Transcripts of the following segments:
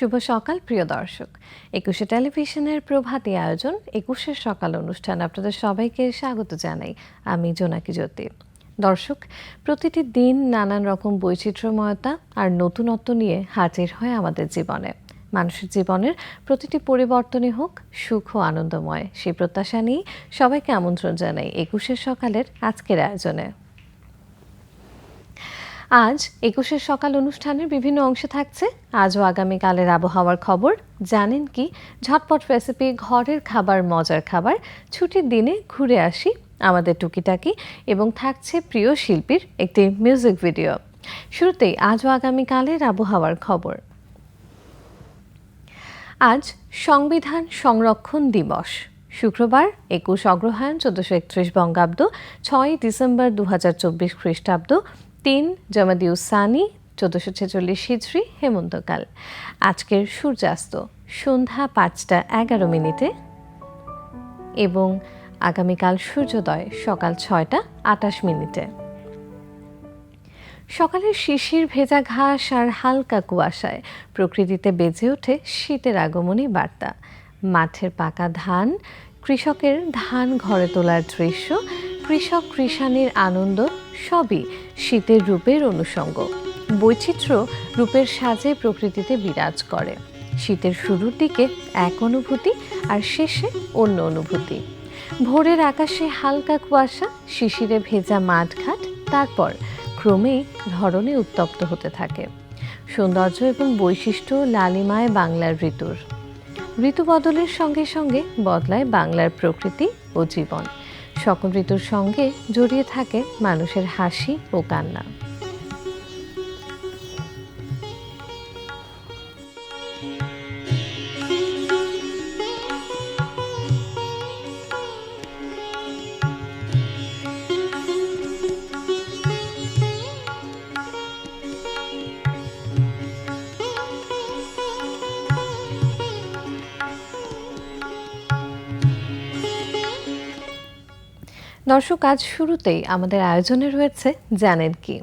শুভ সকাল, প্রিয় দর্শক। একুশে টেলিভিশনের প্রভাতী আয়োজন, একুশের সকাল অনুষ্ঠান আপনাদের সবাইকে স্বাগত জানাই। আমি জোনাকি জ্যোতি। দর্শক, প্রতিটি দিন নানান রকম বৈচিত্র্যময়তা আর নতুনত্ব নিয়ে হাজির হয় আমাদের জীবনে। মানুষের জীবনের প্রতিটি পরিবর্তনই হোক, সুখ ও আনন্দময়, সেই প্রত্যাশা নিয়ে সবাইকে আমন্ত্রণ জানাই একুশের সকালের আজকের আয়োজনে। আজ একুশের সকাল অনুষ্ঠানের বিভিন্ন অংশে থাকছে আজ ও আগামীকালের আবহাওয়ার খবর। জানেন কি? ঝটপট রেসিপি, ঘরের খাবার, মজার খাবার। ছুটির দিনে ঘুরে আসি আমাদের টুকিটাকি এবং থাকছে প্রিয় শিল্পীর একটি মিউজিক ভিডিও। শুরুতেই আজ ও আগামীকালের আবহাওয়ার খবর। আজ সংবিধান সংরক্ষণ দিবস। শুক্রবার একুশ অগ্রহায়ণ চোদ্দশো একত্রিশ বঙ্গাব্দ ছয় ডিসেম্বর দু চব্বিশ খ্রিস্টাব্দ তিন সানি চোদ্দশো ছেচল্লিশ হিজড়ি হেমন্তকাল। আজকের সূর্যাস্ত, সন্ধ্যা পাঁচটা এগারো মিনিটে। এবং আগামীকাল সূর্যোদয় সকাল ছয়টা আটাশ মিনিটে। সকালের শিশির ভেজা ঘাস আর হালকা কুয়াশায় প্রকৃতিতে বেজে ওঠে শীতের আগমনী বার্তা। মাঠের পাকা ধান, কৃষকের ধান ঘরে তোলার দৃশ্য, কৃষক কৃষানির আনন্দ সবই শীতের রূপের অনুষঙ্গ। বৈচিত্র্য রূপের সাজে প্রকৃতিতে বিরাজ করে। শীতের শুরুর দিকে এক অনুভূতি আর শেষে অন্য অনুভূতি। ভোরের আকাশে হালকা কুয়াশা, শিশিরে ভেজা মাঠঘাট, তারপর ক্রমেই ধরনে উত্তপ্ত হতে থাকে। সৌন্দর্য এবং বৈশিষ্ট্য লালিমায় বাংলার ঋতুর। ঋতু বদলের সঙ্গে সঙ্গে বদলায় বাংলার প্রকৃতি ও জীবন। সকল ঋতুর সঙ্গে জড়িয়ে থাকে মানুষের হাসি ও কান্না। দর্শক, আজ শুরুতেই আমাদের আয়োজনে রয়েছে জানেন কি?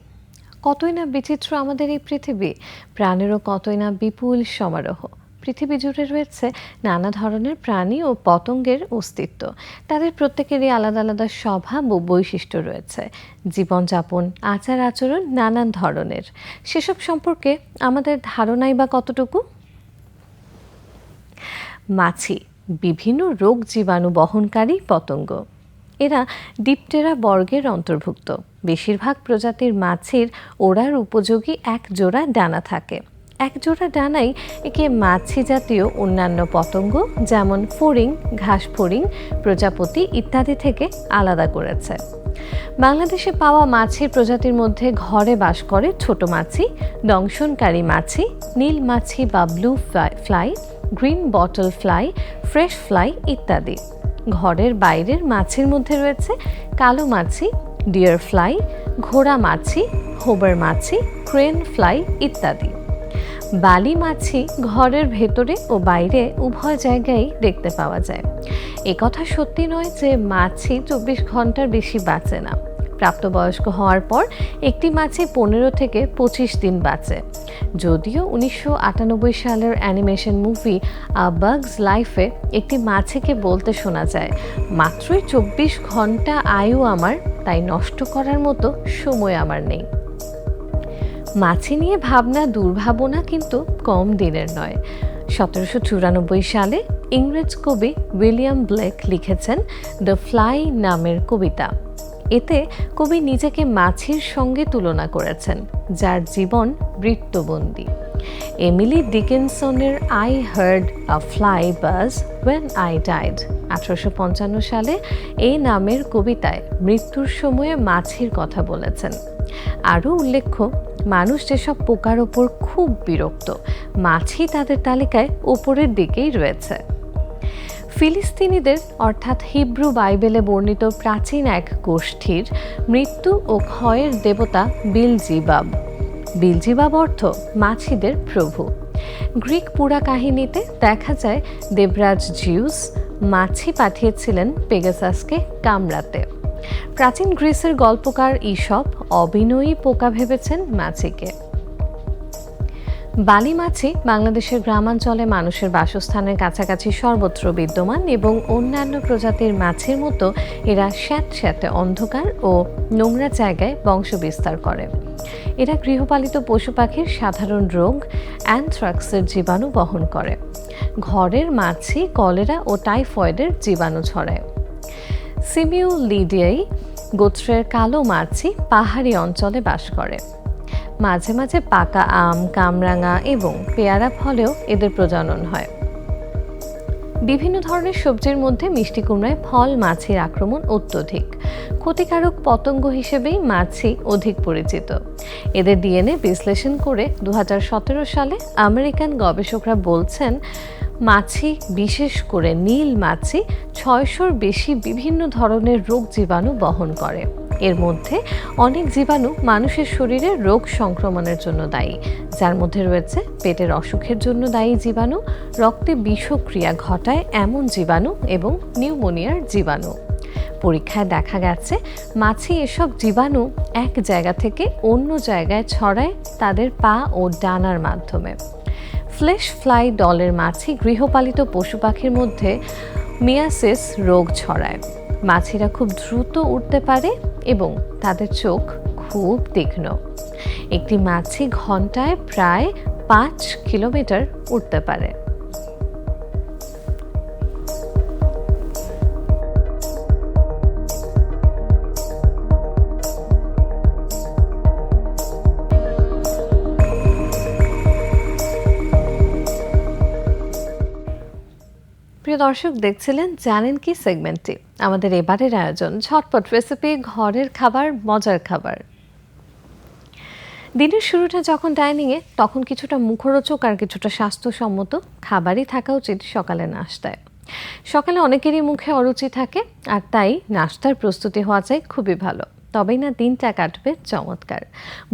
কতই না বিচিত্র আমাদের এই পৃথিবী, প্রাণেরও কতই না বিপুল সমারোহ। পৃথিবী জুড়ে রয়েছে নানা ধরনের প্রাণী ও পতঙ্গের অস্তিত্ব। তাদের প্রত্যেকেরই আলাদা আলাদা স্বভাব ও বৈশিষ্ট্য রয়েছে। জীবনযাপন, আচার আচরণ নানান ধরনের। সেসব সম্পর্কে আমাদের ধারণাই বা কতটুকু? মাছি, বিভিন্ন রোগ জীবাণু বহনকারী পতঙ্গ। এরা ডিপটেরা বর্গের অন্তর্ভুক্ত। বেশিরভাগ প্রজাতির মাছের ওড়ার উপযোগী এক জোড়া ডানা থাকে। এক জোড়া ডানাই একে মাছি জাতীয় অন্যান্য পতঙ্গ যেমন ফড়িং, ঘাস ফড়িং, প্রজাপতি ইত্যাদি থেকে আলাদা করেছে। বাংলাদেশে পাওয়া মাছির প্রজাতির মধ্যে ঘরে বাস করে ছোট মাছি, দংশনকারী মাছি, নীল মাছি বা blue fly, green bottle fly, flesh fly ইত্যাদি। ঘরের বাইরের মাছির মধ্যে রয়েছে কালো মাছি ডিয়ার ফ্লাই ঘোড়া মাছি হোবার মাছি ক্রেন ফ্লাই ইত্যাদি। বালি মাছি ঘরের ভেতরে ও বাইরে উভয় জায়গায় দেখতে পাওয়া যায়। একথা সত্যি নয় যে মাছি চব্বিশ ঘণ্টার বেশি বাঁচে না। প্রাপ্তবয়স্ক হওয়ার পর একটি মাছি পনেরো থেকে পঁচিশ দিন বাঁচে। যদিও উনিশশো আটানব্বই সালের অ্যানিমেশন মুভি বাগস লাইফে একটি মাছিকে বলতে শোনা যায়, মাত্রই চব্বিশ ঘণ্টা আয়ু আমার, তাই নষ্ট করার মতো সময় আমার নেই। মাছি নিয়ে ভাবনা দুর্ভাবনা কিন্তু কম দিনের নয়। সতেরোশো চুরানব্বই সালে ইংরেজ কবি উইলিয়াম ব্লেক লিখেছেন, দ্য ফ্লাই নামের কবিতা। এতে কবি নিজেকে মাছির সঙ্গে তুলনা করেছেন, যার জীবন বৃত্তবন্দী। Emily ডিকেনসনের I heard a fly buzz when I died, আঠারোশো পঞ্চান্ন সালে এই নামের কবিতায় মৃত্যুর সময়ে মাছির কথা বলেছেন। আরও উল্লেখ্য, মানুষ যেসব পোকার ওপর খুব বিরক্ত, মাছি তাদের তালিকায় ওপরের দিকেই রয়েছে। ফিলিস্তিনিদের, অর্থাৎ হিব্রু বাইবেলে বর্ণিত প্রাচীন এক গোষ্ঠীর, মৃত্যু ও ক্ষয়ের দেবতা বিলজিবাব। বিলজিবাব অর্থ মাছিদের প্রভু। গ্রিক পুরা কাহিনীতে দেখা যায়, দেবরাজ জিউস মাছি পাঠিয়েছিলেন পেগাসাসকে কামড়াতে। প্রাচীন গ্রিসের গল্পকার ইসব অবিনয়ী পোকা ভেবেছেন মাছিকে। বালি মাছি বাংলাদেশের গ্রামাঞ্চলে মানুষের বাসস্থানের কাছাকাছি সর্বত্র বিদ্যমান এবং অন্যান্য প্রজাতির মাছের মতো এরা স্যাঁতস্যাঁতে অন্ধকার ও নোংরা জায়গায় বংশবিস্তার করে। এরা গৃহপালিত পশু পাখির সাধারণ রোগ অ্যানথ্রাক্সের জীবাণু বহন করে। ঘরের মাছি, কলেরা ও টাইফয়েডের জীবাণু ছড়ায়। সিমিউলিডিয়াই গোত্রের কালো মাছি পাহাড়ি অঞ্চলে বাস করে। মাঝে মাঝে পাকা আম, কামরাঙা এবং পেয়ারা ফলেও এদের প্রজনন হয়। বিভিন্ন ধরনের সবজির মধ্যে মিষ্টি কুমড়ায় ফল, মাছির আক্রমণ অত্যধিক। ক্ষতিকারক পতঙ্গ হিসেবেই মাছি অধিক পরিচিত। এদের ডিএনএ বিশ্লেষণ করে দু হাজার সতেরো সালে আমেরিকান গবেষকরা বলছেন, মাছি, বিশেষ করে নীল মাছি, ছয়শোর বেশি বিভিন্ন ধরনের রোগ জীবাণু বহন করে। এর মধ্যে অনেক জীবাণু মানুষের শরীরে রোগ সংক্রমণের জন্য দায়ী। যার মধ্যে রয়েছে পেটের অসুখের জন্য দায়ী জীবাণু, রক্তে বিষক্রিয়া ঘটায় এমন জীবাণু এবং নিউমোনিয়ার জীবাণু। পরীক্ষায় দেখা গেছে, মাছি এসব জীবাণু এক জায়গা থেকে অন্য জায়গায় ছড়ায় তাদের পা ও ডানার মাধ্যমে। ফ্লেশ ফ্লাই ডলের মাছি গৃহপালিত পশু পাখির মধ্যে মিয়াসিস রোগ ছড়ায়। মাছিরা খুব দ্রুত উঠতে পারে এবং তাদের চোখ খুব তীক্ষ্ণ। একটি মাছি ঘন্টায় প্রায় পাঁচ কিলোমিটার উঠতে পারে। প্রিয় দর্শক, দেখছিলেন জানেন কি সেগমেন্টটি। আমাদের এবারের আয়োজন, ঝটপট রেসিপি ঘরের খাবার, মজার খাবার। দিনের শুরুটা যখন ডাইনিংয়ে তখন কিছুটা মুখরোচক আর কিছুটা স্বাস্থ্যসম্মত খাবারই থাকা উচিত সকালে নাস্তায়। সকালে অনেকেরই মুখে অরুচি থাকে, আর তাই নাস্তার প্রস্তুতি হওয়া চাই খুবই ভালো। তবেই না দিনটা কাটবে চমৎকার।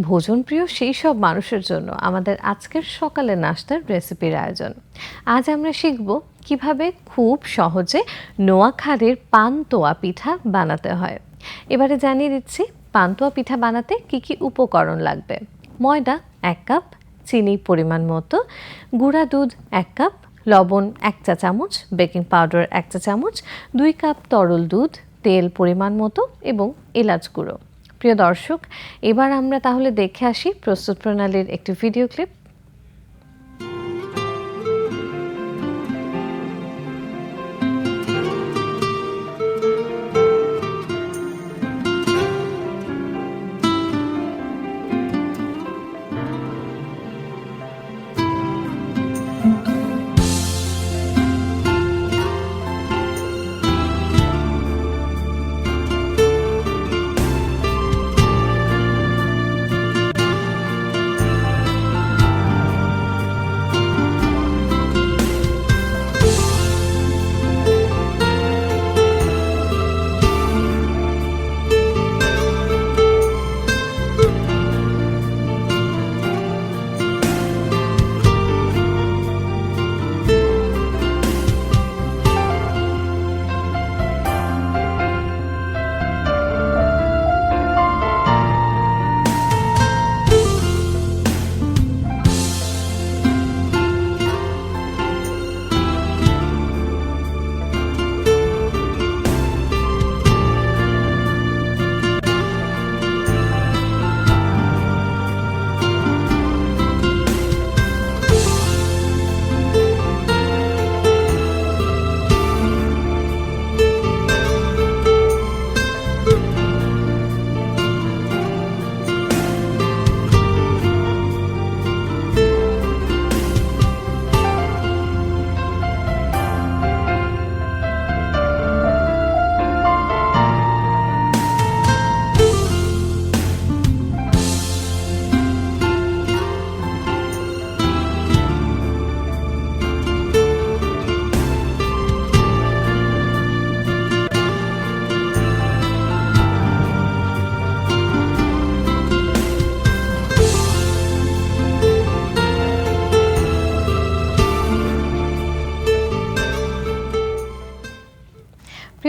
ভোজনপ্রিয় সেই সব মানুষের জন্য আমাদের আজকের সকালে নাস্তার রেসিপির আয়োজন। আজ আমরা শিখব কীভাবে খুব সহজে নোয়াখালীর পান্তোয়া পিঠা বানাতে হয়। এবারে জানিয়ে দিচ্ছি, পান্তোয়া পিঠা বানাতে কি কি উপকরণ লাগবে? ময়দা এক কাপ চিনি পরিমাণ মতো, গুঁড়া দুধ এক কাপ, লবণ এক চা চামচ, বেকিং পাউডার এক চা চামচ, দুই কাপ তরল দুধ, তেল পরিমাণ মতো এবং এলাচ গুঁড়ো। প্রিয় দর্শক, এবার আমরা তাহলে দেখে আসি প্রস্তুত প্রণালীর একটি ভিডিও ক্লিপ।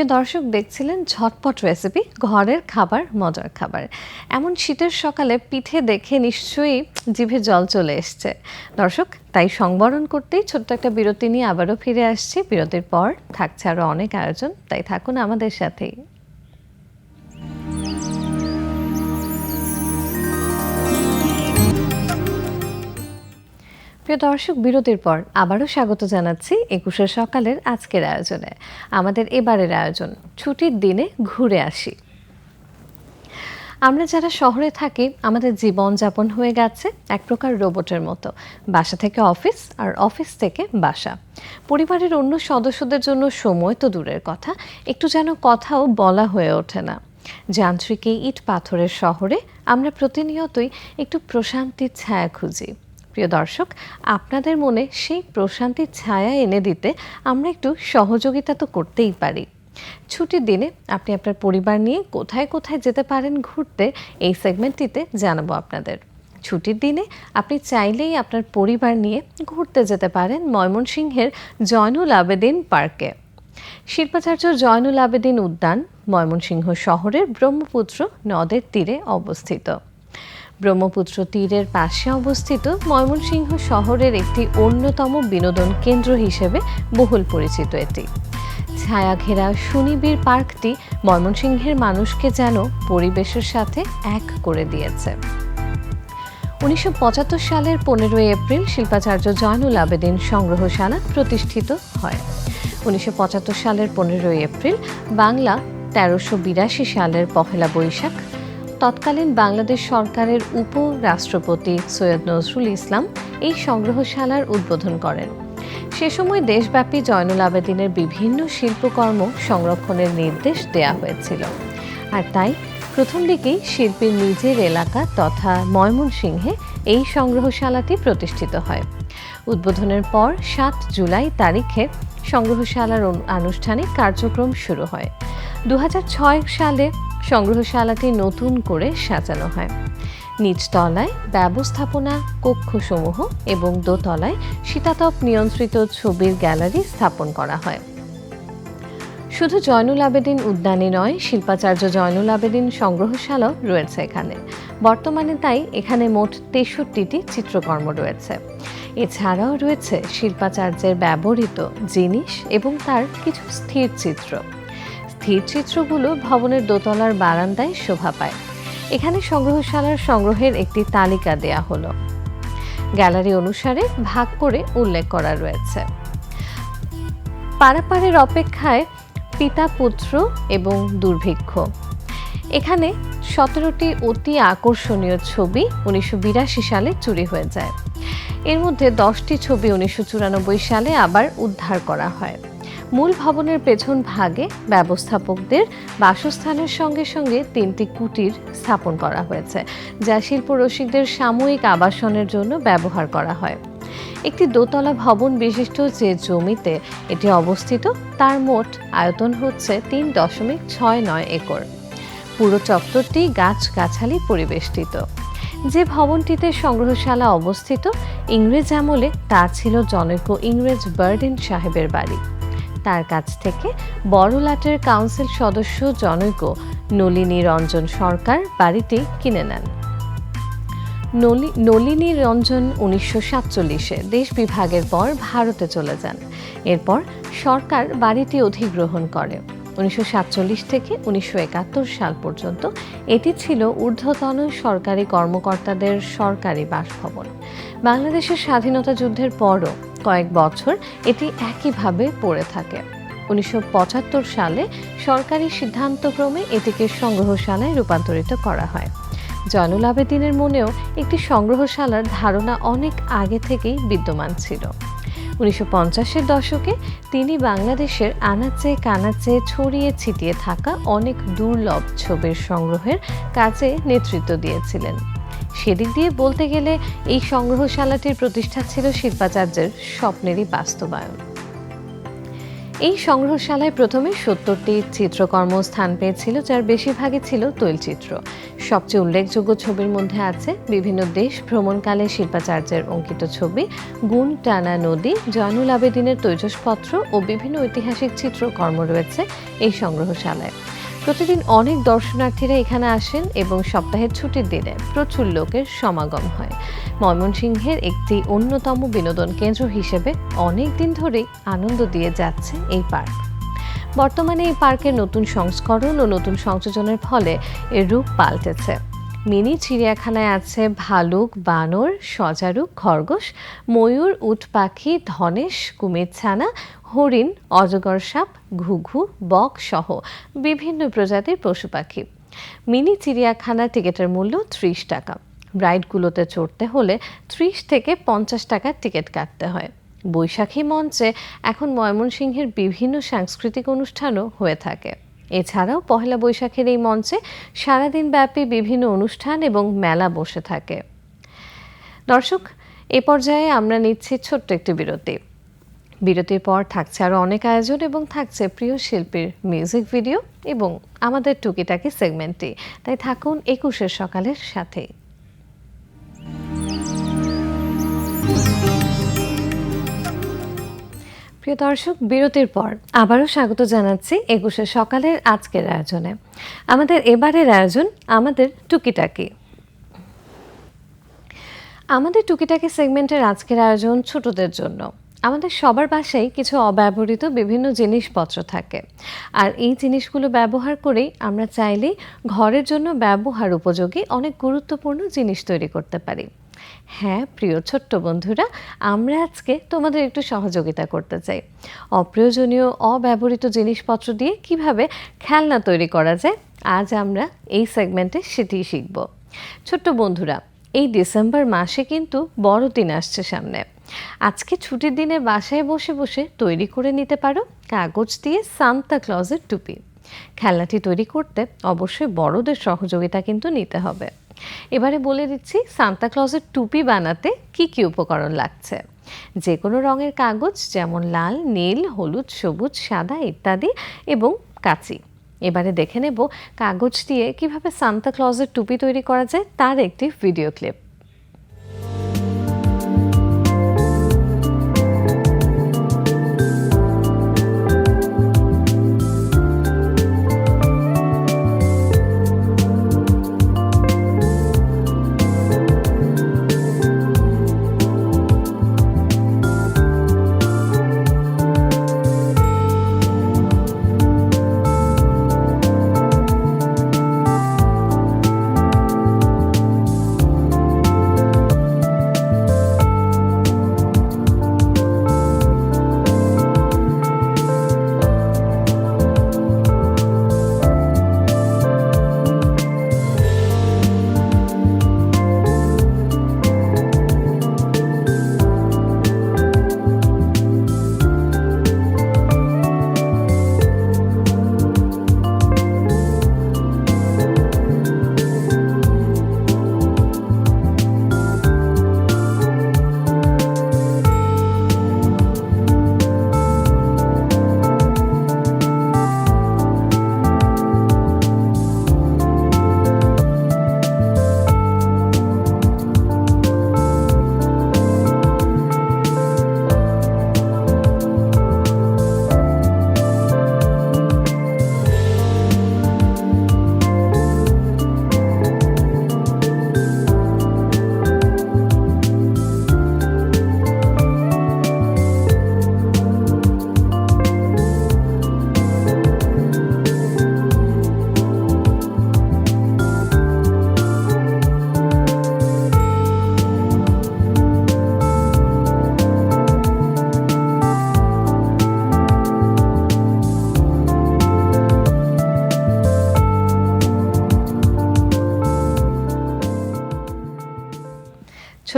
প্রিয় দর্শক, দেখছিলেন ঝটপট রেসিপি ঘরের খাবার, মজার খাবার। এমন শীতের সকালে পিঠে দেখে নিশ্চয়ই জিভে জল চলে এসছে। দর্শক, তাই সংবরণ করতেই ছোট্ট একটা বিরতি নিয়ে আবারও ফিরে আসছি। বিরতির পর থাকছে আরও অনেক আয়োজন, তাই থাকুন আমাদের সাথেই। প্রিয় দর্শক, বিরতির পর আবারও স্বাগত জানাচ্ছি একুশে সকালের আজকের আয়োজনে। আমাদের এবারের আয়োজন, ছুটির দিনে ঘুরে আসি। আমরা যারা শহরে থাকি, আমাদের জীবনযাপন হয়ে গেছে এক প্রকার রোবটের মতো, বাসা থেকে অফিস আর অফিস থেকে বাসা। পরিবারের অন্য সদস্যদের জন্য সময় তো দূরের কথা, একটু যেন কথাও বলা হয়ে ওঠে না। যান্ত্রিক ইট পাথরের শহরে আমরা প্রতিনিয়তই একটু প্রশান্তির ছায়া খুঁজি। প্রিয় দর্শক, আপনাদের মনে সেই প্রশান্তির ছায়া এনে দিতে আমরা একটু সহযোগিতা তো করতেই পারি। ছুটির দিনে আপনি আপনার পরিবার নিয়ে কোথায় কোথায় যেতে পারেন ঘুরতে, এই সেগমেন্টটিতে জানাব আপনাদের। ছুটির দিনে আপনি চাইলেই আপনার পরিবার নিয়ে ঘুরতে যেতে পারেন ময়মনসিংহের জয়নুল আবেদিন পার্কে। শিল্পাচার্য জয়নুল আবেদিন উদ্যান ময়মনসিংহ শহরের ব্রহ্মপুত্র নদের তীরে অবস্থিত। ব্রহ্মপুত্র তীরের পাশে অবস্থিত ময়মনসিংহ শহরের একটি অন্যতম বিনোদন কেন্দ্র হিসেবে বহুল পরিচিত এটি। ছায়া ঘেরা পার্কটি ময়মনসিংহের মানুষকে যেন পরিবেশের সাথে এক করে দিয়েছে। উনিশশো পঁচাত্তর সালের পনেরোই এপ্রিল শিল্পাচার্য জয়নুল আবেদিন সংগ্রহশালা প্রতিষ্ঠিত হয়। উনিশশো পঁচাত্তর সালের পনেরোই এপ্রিল বাংলা তেরোশো বিরাশি সালের পহেলা বৈশাখ তৎকালীন বাংলাদেশ সরকারের উপরাষ্ট্রপতি সৈয়দ নজরুল ইসলাম এই সংগ্রহশালার উদ্বোধন করেন। সে সময় দেশব্যাপী জয়নুল আবেদিনের বিভিন্ন শিল্পকর্ম সংরক্ষণের নির্দেশ দেয়া হয়েছিল। আর তাই প্রথম দিকেই শিল্পীর নিজের এলাকা তথা ময়মনসিংহে এই সংগ্রহশালাটি প্রতিষ্ঠিত হয়। উদ্বোধনের পর সাত জুলাই তারিখে সংগ্রহশালার আনুষ্ঠানিক কার্যক্রম শুরু হয়। দু হাজার ছয় সালে সংগ্রহশালাটি নতুন করে সাজানো হয়। নিচতলায় ব্যবস্থাপনা, কক্ষসমূহ এবং দোতলায় শীতাতপ নিয়ন্ত্রিত ছবির গ্যালারি স্থাপন করা হয়। শুধু জয়নুল আবেদিন উদ্যানে নয়, শিল্পাচার্য জয়নুল আবেদিন সংগ্রহশালাও রয়েছে এখানে। বর্তমানে তাই এখানে মোট তেষট্টিটি চিত্রকর্ম রয়েছে। এছাড়াও রয়েছে শিল্পাচার্যের ব্যবহৃত জিনিস এবং তার কিছু স্থির চিত্র। স্থির চিত্রগুলো ভবনের দোতলার বারান্দায় শোভা পায়। এখানে সংগ্রহশালার সংগ্রহের একটি তালিকা দেয়া হলো। গ্যালারি অনুসারে ভাগ করে উল্লেখ করা রয়েছে। পারাপারের অপেক্ষায় পিতা পুত্র এবং দুর্ভিক্ষ। এখানে সতেরোটি অতি আকর্ষণীয় ছবি উনিশশো বিরাশি সালে চুরি হয়ে যায়। এর মধ্যে দশটি ছবি উনিশশো চুরানব্বই সালে আবার উদ্ধার করা হয়। মূল ভবনের পেছন ভাগে ব্যবস্থাপকদের বাসস্থানের সঙ্গে সঙ্গে তিনটি কুটির স্থাপন করা হয়েছে, যা শিল্প রসিকদের সাময়িক আবাসনের জন্য ব্যবহার করা হয়। একটি দোতলা ভবন বিশিষ্ট যে জমিতে এটি অবস্থিত, তার মোট আয়তন হচ্ছে তিন দশমিক ছয় নয় একর। পুরো চত্বরটি গাছগাছালি পরিবেষ্টিত। যে ভবনটিতে সংগ্রহশালা অবস্থিত, ইংরেজ আমলে তা ছিল জনৈক ইংরেজ বার্ডেন সাহেবের বাড়ি। তার কাছ থেকে বড়লাটের কাউন্সিল সদস্য জনৈক নলিনী রঞ্জন সরকার বাড়িটি কিনে নেন। নলিনী রঞ্জন উনিশশো সাতচল্লিশে দেশ বিভাগের পর ভারতে চলে যান। এরপর সরকার বাড়িটি অধিগ্রহণ করে। উনিশশো সাতচল্লিশ থেকে উনিশশো একাত্তর সাল পর্যন্ত এটি ছিল ঊর্ধ্বতন সরকারি কর্মকর্তাদের সরকারি বাসভবন। বাংলাদেশের স্বাধীনতা যুদ্ধের পরও কয়েক বছর এটি একইভাবে পড়ে থাকে। উনিশশো পঁচাত্তর সালে সরকারি সিদ্ধান্তক্রমে এটিকে সংগ্রহশালায় রূপান্তরিত করা হয়। জয়নুল আবেদিনের মনেও একটি সংগ্রহশালার ধারণা অনেক আগে থেকেই বিদ্যমান ছিল। উনিশশো পঞ্চাশের দশকে তিনি বাংলাদেশের আনাচে কানাচে ছড়িয়ে ছিটিয়ে থাকা অনেক দুর্লভ ছবির সংগ্রহের কাজে নেতৃত্ব দিয়েছিলেন। সেদিক দিয়ে বলতে গেলে এই সংগ্রহশালাটির প্রতিষ্ঠা ছিল শিল্পাচার্যের স্বপ্নেরই বাস্তবায়ন। এই সংগ্রহশালায় প্রথমে সত্তরটি চিত্রকর্ম স্থান পেয়েছিল, যার বেশিরভাগই ছিল তৈলচিত্র। সবচেয়ে উল্লেখযোগ্য ছবির মধ্যে আছে বিভিন্ন দেশ ভ্রমণকালে শিল্পাচার্যের অঙ্কিত ছবি গুণ টানা নদী, জয়নুল আবেদিনের তৈজসপত্র ও বিভিন্ন ঐতিহাসিক চিত্রকর্ম রয়েছে এই সংগ্রহশালায়। প্রতিদিন অনেক দর্শনার্থীরা এখানে আসেন এবং সপ্তাহের ছুটির দিনে প্রচুর লোকের সমাগম হয়। ময়মনসিংহের একটি অন্যতম বিনোদন কেন্দ্র হিসেবে অনেক দিন ধরেই আনন্দ দিয়ে যাচ্ছে এই পার্ক। বর্তমানে এই পার্কের নতুন সংস্করণ ও নতুন সংযোজনের ফলে এর রূপ পাল্টেছে। মিনি চিড়িয়াখানায় আছে ভালুক, বানর সজারু খরগোশ, ময়ূর, উট পাখি, ধনেশ, কুমির ছানা, হরিণ, অজগর সাপ, ঘুঘু, বক সহ বিভিন্ন প্রজাতির পশু পাখি। মিনি চিড়িয়াখানার টিকিটের মূল্য ত্রিশ টাকা। রাইডগুলোতে চড়তে হলে ত্রিশ থেকে পঞ্চাশ টাকার টিকিট কাটতে হয়। বৈশাখী মঞ্চে এখন ময়মনসিংহের বিভিন্ন সাংস্কৃতিক অনুষ্ঠানও হয়ে থাকে। এছাড়াও পহেলা বৈশাখের এই মঞ্চে সারাদিন ব্যাপী বিভিন্ন অনুষ্ঠান এবং মেলা বসে থাকে। দর্শক, এ পর্যায়ে আমরা নিচ্ছি ছোট্ট একটি বিরতি। বিরতির পর থাকছে আরও অনেক আয়োজন এবং থাকছে প্রিয় শিল্পীর মিউজিক ভিডিও এবং আমাদের টুকিটাকি সেগমেন্টটি তাই থাকুন একুশের সকালের সাথে। প্রিয় দর্শক, বিরতির পর আবারও স্বাগত জানাচ্ছি একুশে সকালের আজকের আয়োজনে। আমাদের এবারের আয়োজন আমাদের টুকিটাকি। আমাদের টুকিটাকি সেগমেন্টের আজকের আয়োজন ছোটদের জন্য। আমাদের সবার বাসায় কিছু অব্যবহৃত বিভিন্ন জিনিসপত্র থাকে। আর এই জিনিসগুলো ব্যবহার করেই আমরা চাইলেই ঘরের জন্য ব্যবহার উপযোগী অনেক গুরুত্বপূর্ণ জিনিস তৈরি করতে পারি। হ্যাঁ প্রিয় ছোট্ট বন্ধুরা, আমরা আজকে তোমাদের একটু সহযোগিতা করতে চাই। অপ্রয়োজনীয়, অব্যবহৃত জিনিসপত্র দিয়ে কীভাবে খেলনা তৈরি করা যায়, আজ আমরা এই সেগমেন্টে সেটিই শিখব। ছোট্ট বন্ধুরা, এই ডিসেম্বর মাসে কিন্তু বড়দিন আসছে সামনে। আজকে ছুটির দিনে বাসায় বসে বসে তৈরি করে নিতে পারো কাগজ দিয়ে সান্তা ক্লজের টুপি। খেলনাটি তৈরি করতে অবশ্যই বড়দের সহযোগিতা কিন্তু নিতে হবে। এবারে বলে দিচ্ছি সান্তা ক্লজের টুপি বানাতে কি কি উপকরণ লাগছে? যে কোনো রঙের কাগজ যেমন লাল, নীল, হলুদ, সবুজ, সাদা ইত্যাদি এবং কাঁচি। এবারে দেখে নেব কাগজ দিয়ে কীভাবে সান্তা ক্লজের টুপি তৈরি করা যায়, তার একটি ভিডিও ক্লিপ।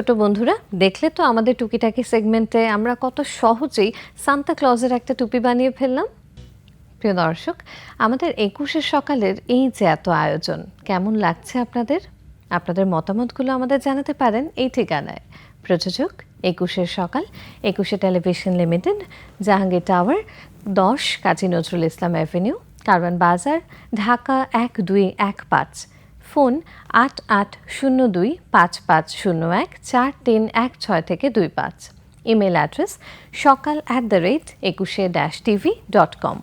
ছোট বন্ধুরা, দেখলে তো আমাদের টুকিটাকি সেগমেন্টে আমরা কত সহজেই সান্তা ক্লজের একটা টুপি বানিয়ে ফেললাম। প্রিয় দর্শক, আমাদের একুশের সকালের এই যে এত আয়োজন, কেমন লাগছে আপনাদের? আপনাদের মতামতগুলো আমাদের জানাতে পারেন এই ঠিকানায়। প্রযোজক একুশের সকাল, একুশে টেলিভিশন লিমিটেড, জাহাঙ্গীর টাওয়ার, দশ কাজী নজরুল ইসলাম অ্যাভিনিউ, কারওয়ান বাজার, ঢাকা এক দুই এক পাঁচ। ফোন আট আট শূন্য দুই পাঁচ পাঁচ শূন্য এক চার তিন এক ছয় থেকে দুই পাঁচ। ইমেল অ্যাড্রেস সকাল at the rate Ekushe dash TV dot com.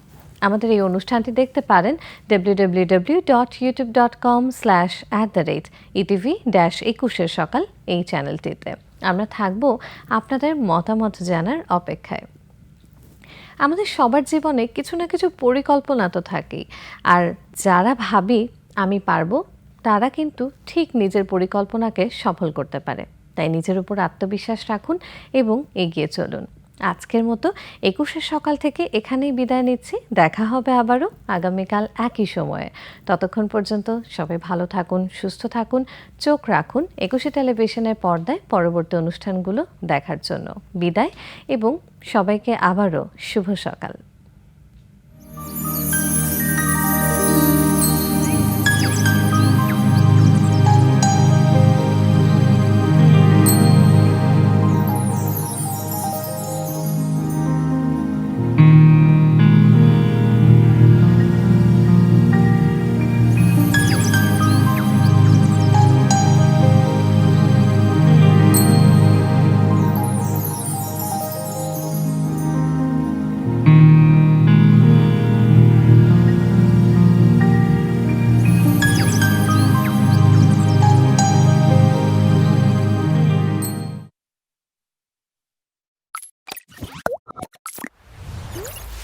আমাদের এই অনুষ্ঠানটি দেখতে পারেন W W W dot YouTube dot com slash at the rate ETV dash একুশের সকাল এই চ্যানেলটিতে। আমরা থাকব আপনাদের মতামত জানার অপেক্ষায়। আমাদের সবার জীবনে কিছু না কিছু পরিকল্পনা তো থাকেই। আর যারা ভাবি আমি পারব তারা কিন্তু ঠিক নিজের পরিকল্পনাকে সফল করতে পারে। তাই নিজের উপর আত্মবিশ্বাস রাখুন এবং এগিয়ে চলুন। আজকের মতো একুশের সকাল থেকে এখানেই বিদায় নিচ্ছি। দেখা হবে আবারও আগামীকাল একই সময়ে। ততক্ষণ পর্যন্ত সবাই ভালো থাকুন, সুস্থ থাকুন, চোখ রাখুন। একুশে টেলিভিশনের পর্দায় পরবর্তী অনুষ্ঠানগুলো দেখার জন্য বিদায় এবং সবাইকে আবারও শুভ সকাল।